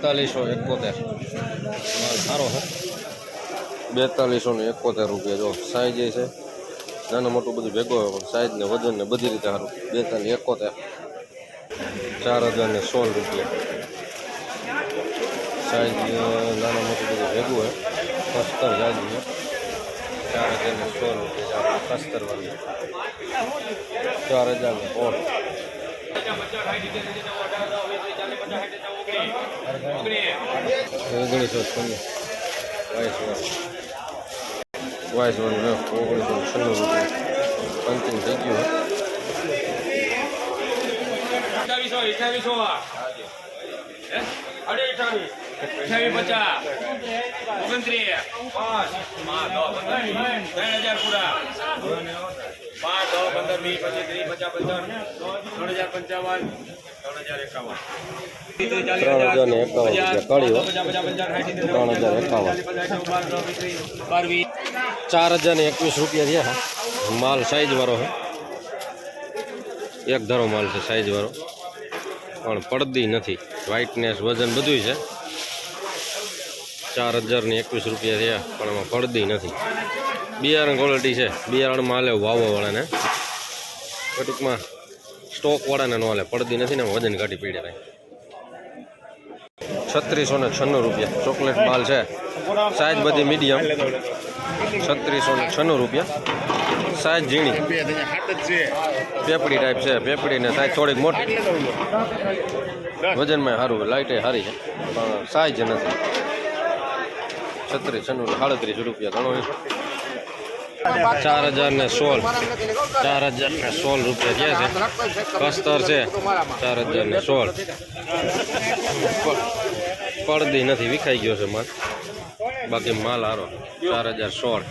બેતાલીસો એકોતેર. માલ સારો છે. બેતાલીસો ને એકોતેર રૂપિયા જો સાઈઝ છે. નાનું મોટું બધું ભેગો હોય પણ સાઈઝ ને વજન ને બધી રીતે સારું. બેતાલીસ એકોતેર. ચાર હજાર ને સોળ રૂપિયા. સાઈઝ નાનું મોટું બધું ભેગું હોય. પસ્તર જાજુ ચાર હજાર ને સોળ રૂપિયા પસ્તર વાળી. ચાર હજાર ને સોળ. ઓગણીસો છન્નું વાળું ઓગણીસો છન્નું રૂપિયા અંતિમ થઈ ગયું અઠાવીસો અઠાવીસો અઢી પચાસ ઓગણત્રીસ પાંચ ત્રણ હજાર પૂરા પાંચ દસ પંદર વીસ પચીસ ત્રીસ પચાસ પંચાવન ત્રણ હજાર પંચાવન ત્રણ હજાર એકાવન. ત્રણ હજાર એકાવન ત્રણ હજાર એકાવન. ચાર હજાર એકવીસ રૂપિયા થયા માલ સાઈઝ વાળો છે એક ધારો માલ છે સાઈઝ વાળો. પણ પડદી નથી. વ્હાઇટનેસ વજન બધું છે. ચાર હજાર ને એકવીસ રૂપિયા થયા પણ એમાં પડદી નથી. બિયારણ ક્વોલિટી છે. બિયારણ માલે વાવવાવાળાને ટૂંકમાં સ્ટોકવાળાને ન હાલે. પડદી નથી ને વજન કાઢી પીડે કાંઈ છત્રીસો ને છન્નું રૂપિયા ચોકલેટ માલ છે. સાઈઝ બધી મીડિયમ. છત્રીસો ને છન્નું રૂપિયા. સાઈઝ ઝીણી. પેપડી ટાઈપ છે. પેપડીને સાઈઝ થોડીક મોટી. વજનમાં સારું લાઇટે સારી છે. પણ સાઈઝ નથી. છત્રીસ છન્નું સાડત્રીસ રૂપિયા ઘણો ચાર હજાર ને સોળ. ચાર હજાર ને સોળ રૂપિયા થયા છે. કસ્તર છે. ચાર હજાર ને સોળ. પડદી નથી વિખાઈ ગયો છે માલ. બાકી માલ હારો. ચાર હજાર સોળ.